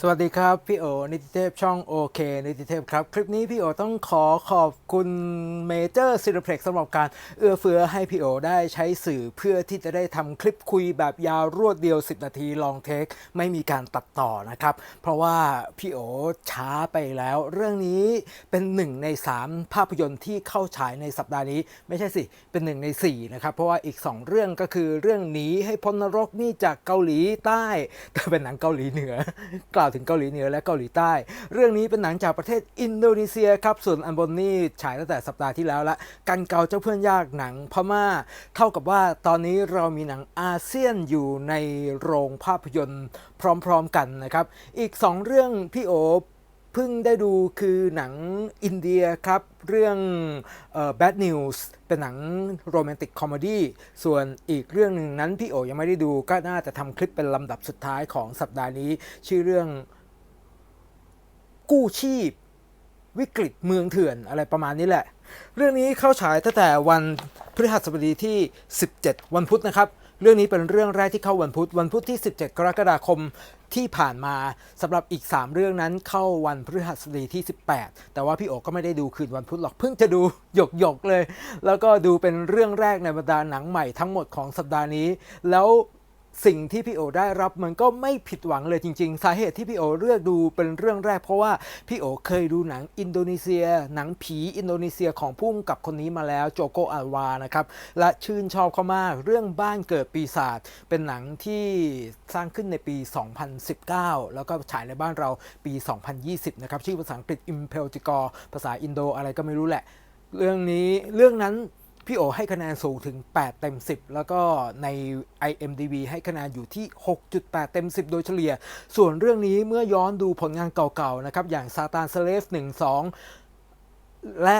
สวัสดีครับ พี่โอนิติเทพช่องโอเคนิติเทพครับ คลิปนี้พี่โอต้องขอขอบคุณเมเจอร์ซิลเพล็กสำหรับการเอื้อเฟื้อให้พี่โอได้ใช้สื่อเพื่อที่จะได้ทำคลิปคุยแบบยาวรวดเดียว 10 นาทีลองเทค ไม่มีการตัดต่อนะครับ เพราะว่าพี่โอช้าไปแล้ว เรื่องนี้เป็นหนึ่งใน 3 ภาพยนตร์ที่เข้าฉายในสัปดาห์นี้ ไม่ใช่สิ เป็นหนึ่งใน 4 นะครับ เพราะว่าอีก 2 เรื่องก็คือเรื่องหนีให้พ้นนรกนี่จากเกาหลีใต้แต่เป็นหนังเกาหลีเหนือกล่าวถึงเกาหลีเหนือและเกาหลีใต้ เรื่องนี้เป็นหนังจากประเทศอินโดนีเซียครับส่วนอันบนนี่ฉายตั้งแต่สัปดาห์ที่แล้วละกันเกาเจ้าเพื่อนยากหนังพม่า เท่ากับว่าตอนนี้เรามีหนังอาเซียนอยู่ในโรงภาพยนตร์พร้อมๆกันนะครับ อีก 2 เรื่องพี่โอ พิ่งได้ดูคือหนังอินเดียครับ เรื่อง Bad News เป็นหนังโรแมนติกคอมเมดี้ส่วนอีกเรื่องหนึ่งนั้นพี่โอยังไม่ได้ดูก็น่าจะทำคลิปเป็นลำดับสุดท้ายของสัปดาห์นี้ ชื่อเรื่องกู้ชีพ วิกฤตเมืองเถื่อนอะไรประมาณนี้แหละ เรื่องนี้เข้าฉายตั้งแต่วันพฤหัสบดีที่ 17 วันพุธนะครับ เรื่องนี้เป็นเรื่องแรกที่เข้าวันพุธวันพุธที่ 17 กรกฎาคมที่ผ่านมาสำหรับอีก 3 เรื่องนั้นเข้าวันพฤหัสบดีที่ 18 แต่ว่าพี่โอก็ไม่ได้ดูคืนวันพุธหรอกเพิ่งจะดูหยกหยกเลย แล้วก็ดูเป็นเรื่องแรกในบรรดาหนังใหม่ทั้งหมดของสัปดาห์นี้ แล้ว สิ่งที่พี่โอได้รับมันก็ไม่ผิดหวังเลยจริง ๆ สาเหตุที่พี่โอเลือกดูเป็นเรื่องแรก เพราะว่าพี่โอเคยดูหนังอินโดนีเซีย หนังผีอินโดนีเซียของผู้กำกับคนนี้มาแล้วโจโกอัลวานะครับและชื่นชอบเขามากเรื่องบ้านเกิดปีศาจเป็นหนังที่สร้างขึ้นในปี 2019 แล้วก็ฉายในบ้านเราปี 2020 นะครับชื่อภาษาอังกฤษ i m p e l t i g o r ภาษาอินโดอะไรก็ไม่รู้แหละ เรื่องนี้เรื่องนั้น พี่โอให้คะแนนสูงถึง 8 เต็ม 10 แล้วก็ใน IMDb ให้คะแนนอยู่ที่ 6.8 เต็ม 10 โดยเฉลี่ย ส่วนเรื่องนี้เมื่อย้อนดูผลงานเก่าๆนะครับอย่างซาตานสเลฟ 1 2 และ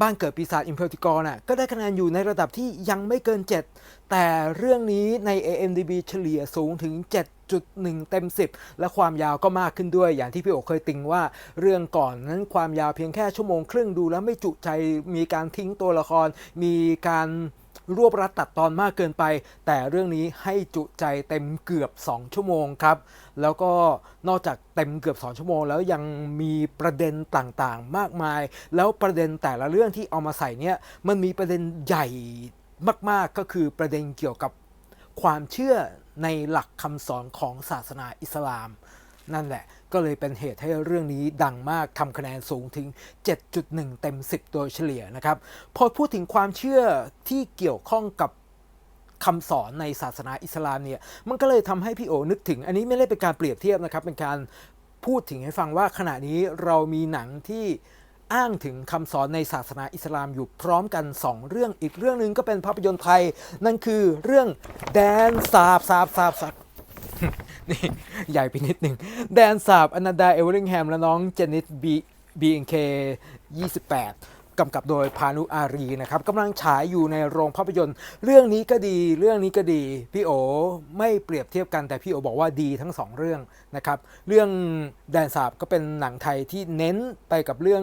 บ้านเกิดปีศาจอิมเพลติกรน่ะก็ได้คะแนนอยู่ในระดับที่ยังไม่เกิน 7 แต่เรื่องนี้ใน AMDB เฉลี่ยสูงถึง 7.1 เต็ม 10 และความยาวก็มากขึ้นด้วย อย่างที่พี่โอเคยติงว่า เรื่องก่อนนั้นความยาวเพียงแค่ชั่วโมงครึ่งดูแล้วไม่จุใจมีการทิ้งตัวละครมีการ รวบรัดตัดตอนมากเกินไป แต่เรื่องนี้ให้จุใจเต็มเกือบ 2 ชั่วโมงครับ แล้วก็นอกจากเต็มเกือบ 2 ชั่วโมง แล้วยังมีประเด็นต่างๆ มากมาย แล้วประเด็นแต่ละเรื่องที่เอามาใส่เนี่ยมันมีประเด็นใหญ่มากๆก็คือประเด็นเกี่ยวกับความเชื่อในหลักคำสอนของศาสนาอิสลาม นั่นแหละก็เลยเป็นเหตุให้เรื่องนี้ดังมากทำคะแนนสูงถึง 7.1 เต็ม 10 โดยเฉลี่ยนะครับ พอพูดถึงความเชื่อที่เกี่ยวข้องกับคำสอนในศาสนาอิสลามเนี่ย มันก็เลยทำให้พี่โอนึกถึง อันนี้ไม่ได้เป็นการเปรียบเทียบนะครับ เป็นการพูดถึงให้ฟังว่าขณะนี้เรามีหนังที่อ้างถึงคำสอนในศาสนาอิสลามอยู่พร้อมกัน 2 เรื่องอีกเรื่องหนึ่งก็เป็นภาพยนตร์ไทย นั่นคือเรื่องแดนสาบสาบสาบสาบ นี่ ใหญ่ไปนิดหนึ่ง แดนสาบอนันดาเอเวอริงแฮมและน้องเจนิสบีบีเอ็นเค28กำกับโดยพานุอารีนะครับกำลังฉายอยู่ในโรงภาพยนตร์ เรื่องนี้ก็ดีเรื่องนี้ก็ดี พี่โอไม่เปรียบเทียบกันแต่พี่โอบอกว่าดีทั้งสองเรื่องนะครับเรื่องแดนสาบก็เป็นหนังไทยที่เน้นไปกับเรื่อง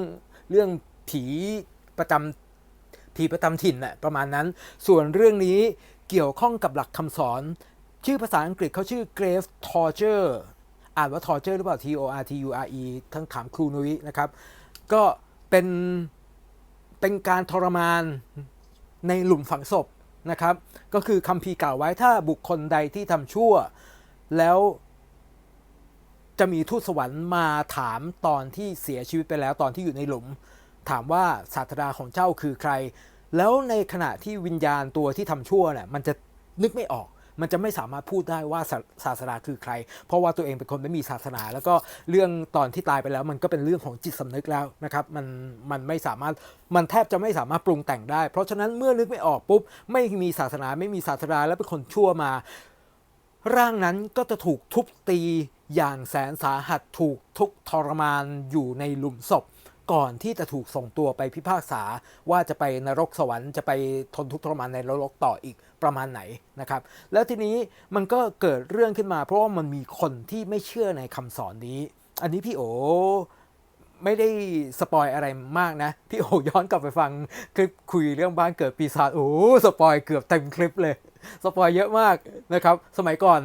เรื่องผีประจำผีประจำถิ่นน่ะประมาณนั้น ส่วนเรื่องนี้เกี่ยวข้องกับหลักคำสอน ชื่อภาษาอังกฤษเขาชื่อ Grave Torture อ่านว่า torture หรือเปล่า T O R T U R E ทั้งขามครูนุ้ยนะครับ ก็เป็นเป็นการทรมานในหลุมฝังศพนะครับ ก็คือคำพีกล่าวไว้ถ้าบุคคลใดที่ทำชั่ว แล้วจะมีทูตสวรรค์มาถามตอนที่เสียชีวิตไปแล้วตอนที่อยู่ในหลุม ถามว่าศาสดาของเจ้าคือใคร แล้วในขณะที่วิญญาณตัวที่ทำชั่วเนี่ยมันจะนึกไม่ออก มันจะไม่สามารถพูดได้ว่าศาสดาคือใคร เพราะว่าตัวเองเป็นคนไม่มีศาสนา แล้วก็เรื่องตอนที่ตายไปแล้วมันก็เป็นเรื่องของจิตสำนึกแล้วนะครับมันมันไม่สามารถมันแทบจะไม่สามารถปรุงแต่งได้ เพราะฉะนั้นเมื่อนึกไม่ออกปุ๊บไม่มีศาสนาไม่มีศาสดาแล้วเป็นคนชั่วมา ร่างนั้นก็จะถูกทุบตีอย่างแสนสาหัสถูกทุกทรมานอยู่ในหลุมศพ ก่อนที่จะถูกส่งตัวไปพิพากษาว่าจะไปนรกสวรรค์จะไปทนทุกข์ทรมานในนรกต่ออีกประมาณไหนนะครับ แล้วทีนี้มันก็เกิดเรื่องขึ้นมา เพราะว่ามันมีคนที่ไม่เชื่อในคำสอนนี้ อันนี้พี่โอไม่ได้สปอยอะไรมากนะ พี่โอย้อนกลับไปฟังคลิปคุยเรื่องบ้านเกิดปีศาจโอ้สปอยเกือบเต็มคลิปเลยสปอยเยอะมากนะครับ สมัยก่อน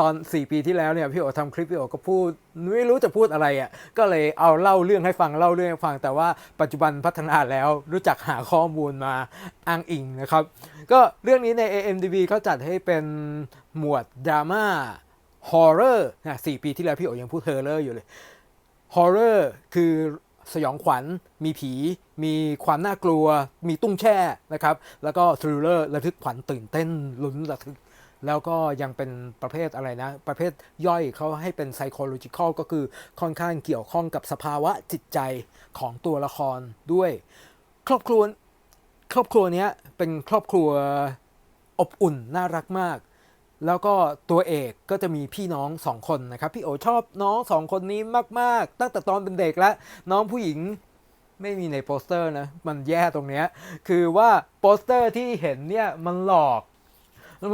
ตอน 4 ปีที่แล้วเนี่ยพี่โอทำคลิปพี่โอก็พูดไม่รู้จะพูดอะไรอะ่ะก็เลยเอาเล่าเรื่องให้ฟังเล่าเรื่องให้ฟัง แต่ว่าปัจจุบันพัฒนาแล้วรู้จักหาข้อมูลมาอ้างอิงนะครับ ก็เรื่องนี้ใน AMDB เขาจัดให้เป็นหมวดดราม่าฮอร์เรอร์นะสี่ปีที่แล้วพี่โอยังพูดเฮอร์เรอร์อยู่เลยฮอร์เรอร์คือสยองขวัญ มีผี มีความน่ากลัว มีตุ้งแช่นะครับ แล้วก็ทริลเลอร์ระทึกขวัญตื่นเต้นลุ้นระทึก แล้วก็ยังเป็นประเภทอะไรนะ ประเภทย่อยเขาให้เป็น psychological ก็คือค่อนข้างเกี่ยวข้องกับสภาวะจิตใจของตัวละครด้วย ครอบครัวครอบครัวนี้เป็นครอบครัวอบอุ่นน่ารักมาก แล้วก็ตัวเอกก็จะมีพี่น้องสองคนนะครับ พี่โอชอบน้องสองคนนี้มาก ๆ ตั้งแต่ตอนเป็นเด็กแล้ว น้องผู้หญิงไม่มีในโปสเตอร์นะ มันแย่ตรงเนี้ย คือว่าโปสเตอร์ที่เห็นเนี่ยมันหลอก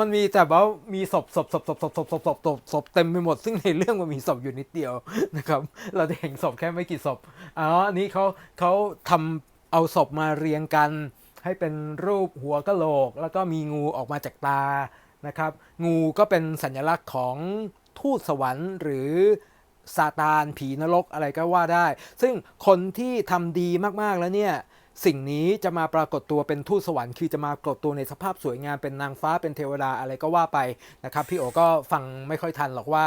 มันมีแต่ว่ามีศพศพศพศพศพศพศพศพศพศพเต็มไปหมด ซึ่งในเรื่องมันมีศพอยู่นิดเดียวนะครับ เราจะเห็นศพแค่ไม่กี่ศพอ๋ออันนี้เขาเขาทำเอาศพมาเรียงกัน ให้เป็นรูปหัวกะโหลก แล้วก็มีงูออกมาจากตานะครับ งูก็เป็นสัญลักษณ์ของทูตสวรรค์หรือซาตานผีนรกอะไรก็ว่าได้ ซึ่งคนที่ทำดีมากๆแล้วเนี่ย สิ่งนี้จะมาปรากฏตัวเป็นทูตสวรรค์คือจะมาปรากฏตัวในสภาพสวยงามเป็นนางฟ้าเป็นเทวดาอะไรก็ว่าไปนะครับพี่โอก็ฟังไม่ค่อยทันหรอกว่า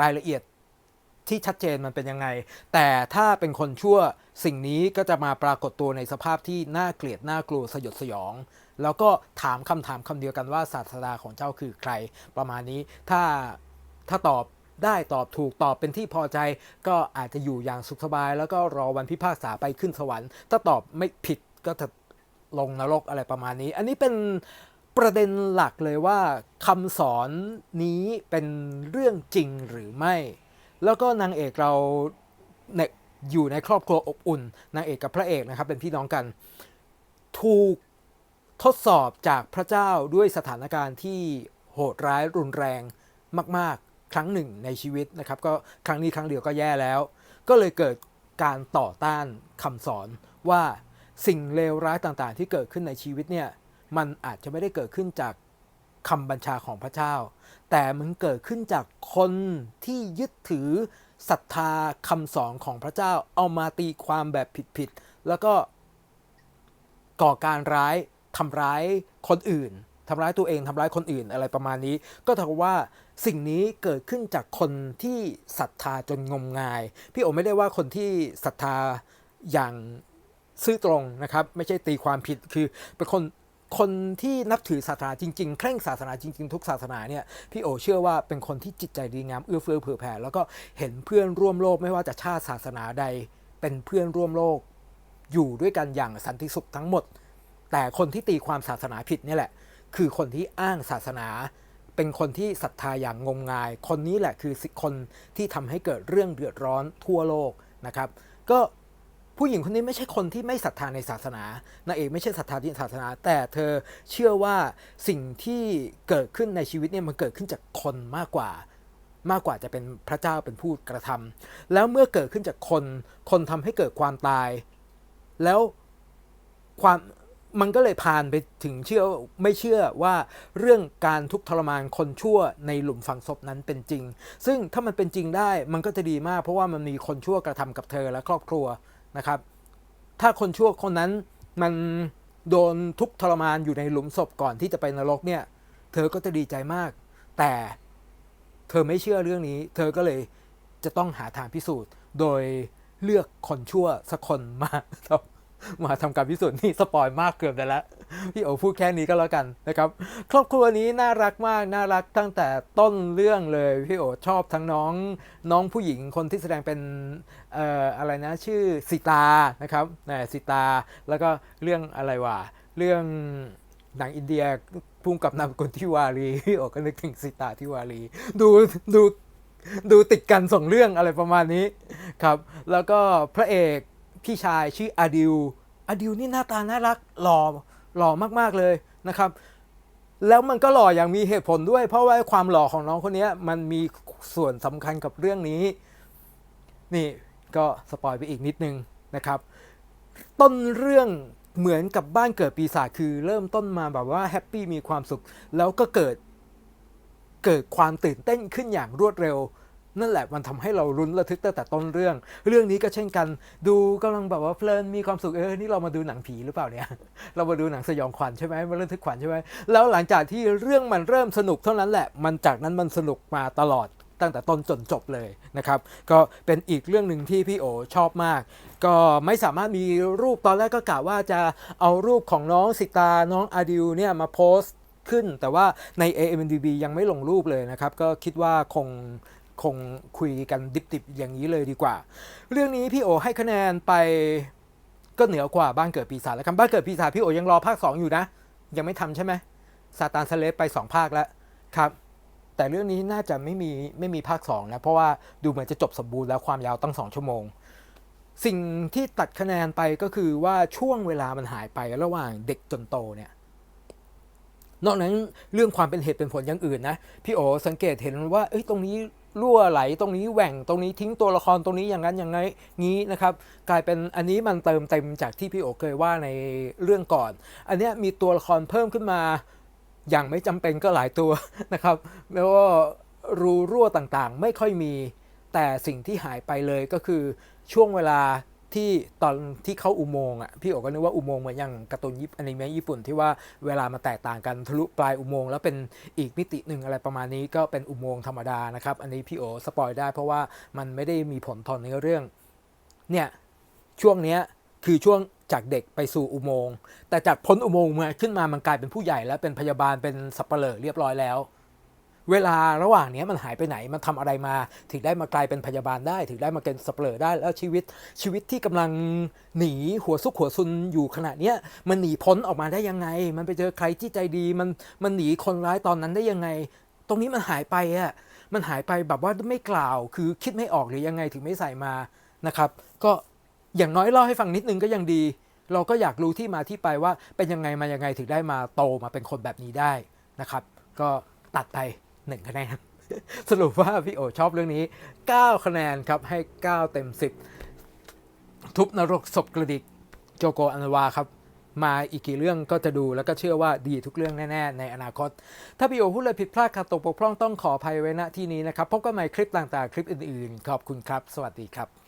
รายละเอียดที่ชัดเจนมันเป็นยังไง แต่ถ้าเป็นคนชั่วสิ่งนี้ก็จะมาปรากฏตัวในสภาพที่น่าเกลียดน่ากลัวสยดสยอง แล้วก็ถามคำถามคำเดียวกันว่าศาสดาของเจ้าคือใครประมาณนี้ถ้าถ้าตอบ ได้ตอบถูกตอบเป็นที่พอใจ ก็อาจจะอยู่อย่างสุขสบาย แล้วก็รอวันพิพากษาไปขึ้นสวรรค์ ถ้าตอบไม่ผิดก็จะลงนรกอะไรประมาณนี้ อันนี้เป็นประเด็นหลักเลยว่าคำสอนนี้เป็นเรื่องจริงหรือไม่ แล้วก็นางเอกเราเอยู่ในครอบครัวอบอุ่น นางเอกกับพระเอกนะครับ เป็นพี่น้องกัน ถูกทดสอบจากพระเจ้าด้วยสถานการณ์ที่โหดร้ายรุนแรงมาก ครั้งหนึ่งในชีวิตนะครับ ก็ครั้งนี้ครั้งเดียวก็แย่แล้ว ก็เลยเกิดการต่อต้านคำสอนว่าสิ่งเลวร้ายต่างๆ ที่เกิดขึ้นในชีวิตเนี่ยมันอาจจะไม่ได้เกิดขึ้นจากคำบัญชาของพระเจ้า แต่มันเกิดขึ้นจากคนที่ยึดถือศรัทธาคำสอนของพระเจ้า เอามาตีความแบบผิดๆแล้วก็ก่อการร้ายทำร้ายคนอื่น ทำร้ายตัวเองทำร้ายคนอื่นอะไรประมาณนี้ ก็เท่ากับว่าสิ่งนี้เกิดขึ้นจากคนที่ศรัทธาจนงมงาย พี่โอไม่ได้ว่าคนที่ศรัทธาอย่างซื่อตรงนะครับ ไม่ใช่ตีความผิดคือเป็นคนคนที่นับถือศาสนาจริง ๆ เคร่งศาสนาจริง ๆ ทุกศาสนาเนี่ยพี่โอเชื่อว่าเป็นคนที่จิตใจดีงามเอื้อเฟื้อเผื่อแผ่แล้วก็เห็นเพื่อนร่วมโลกไม่ว่าจะชาติศาสนาใด เป็นเพื่อนร่วมโลก อยู่ด้วยกันอย่างสันติสุขทั้งหมด แต่คนที่ตีความศาสนาผิดนี่แหละ คือคนที่อ้างศาสนา เป็นคนที่ศรัทธาอย่างงมงาย คนนี้แหละคือคนที่ทำให้เกิดเรื่องเดือดร้อนทั่วโลกนะครับ ก็ผู้หญิงคนนี้ไม่ใช่คนที่ไม่ศรัทธาในศาสนานางเอกไม่ใช่ศรัทธาในศาสนา แต่เธอเชื่อว่าสิ่งที่เกิดขึ้นในชีวิตเนี่ยมันเกิดขึ้นจากคนมากกว่ามากกว่าจะเป็นพระเจ้าเป็นผู้กระทำแล้วเมื่อเกิดขึ้นจากคน คนทำให้เกิดความตาย แล้วความ มันก็เลยพานไปถึงเชื่อไม่เชื่อว่าเรื่องการทุกข์ทรมานคนชั่วในหลุมฝังศพนั้นเป็นจริง ซึ่งถ้ามันเป็นจริงได้มันก็จะดีมาก เพราะว่ามันมีคนชั่วกระทำกับเธอและครอบครัวนะครับ ถ้าคนชั่วคนนั้นมันโดนทุกข์ทรมานอยู่ในหลุมศพก่อนที่จะไปนรกเนี่ย เธอก็จะดีใจมาก แต่เธอไม่เชื่อเรื่องนี้ เธอก็เลยจะต้องหาทางพิสูจน์ โดยเลือกคนชั่วสักคนมา มาทำการพิสูจน์นี่สปอยมากเกือบไปแล้วพี่โอพูดแค่นี้ก็แล้วกันนะครับ ครอบครัวนี้น่ารักมากน่ารักตั้งแต่ต้นเรื่องเลยพี่โอชอบทั้งน้องน้องผู้หญิงคนที่แสดงเป็นเอ่ออะไรนะชื่อสิตานะครับนะสิตาแล้วก็เรื่องอะไรวะเรื่องหนังอินเดียพุ่งกับนามกุลทิวารีพี่โอก็นึกถึงสิตาทิวารี ดูดูดูติดกันส่งเรื่องอะไรประมาณนี้ครับ แล้วก็พระเอก พี่ชายชื่ออาดิวอาดิวนี่หน้าตาน่ารักหล่อหล่อมากๆเลยนะครับ แล้วมันก็หล่ออย่างมีเหตุผลด้วย เพราะว่าความหล่อของน้องคนนี้มันมีส่วนสำคัญกับเรื่องนี้ นี่ก็สปอยไปอีกนิดนึงนะครับ ต้นเรื่องเหมือนกับบ้านเกิดปีศาจคือเริ่มต้นมาแบบว่าแฮปปี้มีความสุข แล้วก็เกิดเกิดความตื่นเต้นขึ้นอย่างรวดเร็ว นั่นแหละมันทำให้เรารุนระทึกตั้งแต่ต้นเรื่อง เรื่องนี้ก็เช่นกัน ดูกำลังแบบว่าเพลินมีความสุขเออนี่เรามาดูหนังผีหรือเปล่าเนี่ย เรามาดูหนังสยองขวัญใช่ไหมมาเรื่องทึกขวัญใช่ไหมแล้วหลังจากที่เรื่องมันเริ่มสนุกเท่านั้นแหละ มันจากนั้นมันสนุกมาตลอดตั้งแต่ต้นจนจบเลยนะครับ ก็เป็นอีกเรื่องหนึ่งที่พี่โอชอบมาก ก็ไม่สามารถมีรูปตอนแรกก็กะว่าจะเอารูปของน้องสิตา น้องอาดิวเนี่ยมาโพสต์ขึ้น แต่ว่าใน AMDB ยังไม่ลงรูปเลยนะครับ ก็คิดว่าคง คงคุยกันดิบๆอย่างนี้เลยดีกว่า เรื่องนี้พี่โอให้คะแนนไปก็เหนือกว่าบ้านเกิดปีศาจแล้วกันบ้านเกิดปีศาจพี่โอยังรอภาค 2 อยู่นะ ยังไม่ทำใช่ไหมซาตานสเลฟไป 2 ภาคแล้วครับ แต่เรื่องนี้น่าจะไม่มีไม่มีภาค 2 นะ เพราะว่าดูเหมือนจะจบสมบูรณ์แล้วความยาวตั้ง 2 ชั่วโมง สิ่งที่ตัดคะแนนไปก็คือว่าช่วงเวลามันหายไประหว่างเด็กจนโตเนี่ยนอกนั้นเรื่องความเป็นเหตุเป็นผลอย่างอื่นนะ พี่โอสังเกตเห็นว่าเอ้ยตรงนี้ รั่วไหลตรงนี้แหว่งตรงนี้ทิ้งตัวละครตรงนี้อย่างนั้นอย่างไงงี้นะครับ กลายเป็นอันนี้มันเติมเต็มจากที่พี่โอเคยว่าในเรื่องก่อน อันเนี้ยมีตัวละครเพิ่มขึ้นมาอย่างไม่จำเป็นก็หลายตัวนะครับแม้ว่ารูรั่วต่างๆ ไม่ค่อยมี แต่สิ่งที่หายไปเลยก็คือช่วงเวลา ที่ตอนที่เข้าอุโมงค์อะพี่โอ๋ก็นึกว่าอุโมงค์เหมือนอย่างการ์ตูนยิปอนิเมะญี่ปุ่นที่ว่าเวลามาแตกต่างกันทะลุปลายอุโมงค์แล้วเป็นอีกมิติหนึ่งอะไรประมาณนี้ก็เป็นอุโมงค์ธรรมดานะครับ อันนี้พี่โอ๋สปอยได้ เพราะว่ามันไม่ได้มีผลต่อเนื้อเรื่องเนี่ยช่วงเนี้ยคือช่วงจากเด็กไปสู่อุโมงค์แต่จากพ้นอุโมงค์มาขึ้นมามันกลายเป็นผู้ใหญ่แล้วเป็นพยาบาลเป็นสับเปลอเรียบร้อยแล้ว เวลาระหว่างนี้มันหายไปไหนมันทำอะไรมา ถึงได้มากลายเป็นพยาบาลได้ ถึงได้มาเป็นสเปลอได้แล้วชีวิตชีวิตที่กำลังหนีหัวซุกหัวซุนอยู่ขณะเนี้ยมันหนีพ้นออกมาได้ยังไง มันไปเจอใครที่ใจดีมันมันหนีคนร้ายตอนนั้นได้ยังไง ตรงนี้มันหายไปอะมันหายไปแบบว่าไม่กล่าว คือคิดไม่ออกหรือยังไงถึงไม่ใส่มานะครับ ก็อย่างน้อยเล่าให้ฟังนิดนึงก็ยังดี เราก็อยากรู้ที่มาที่ไปว่าเป็นยังไงมายังไงถึงได้มาโตมาเป็นคนแบบนี้ได้นะครับ ก็ตัดไป หนึ่งคะแนน สรุปว่าพี่โอชอบเรื่องนี้ 9 คะแนนครับ ให้ 9 เต็ม 10 ทุบนรกศพกระดิกโจโกอันวาครับ มาอีกกี่เรื่องก็จะดูแล้วก็เชื่อว่าดีทุกเรื่องแน่ ๆ ในอนาคต ถ้าพี่โอพูดอะไรผิดพลาดขาดตกปกพร่องต้องขออภัยไว้ณที่นี้นะครับ พบกันใหม่คลิปต่างๆ คลิปอื่นๆ ขอบคุณครับ สวัสดีครับ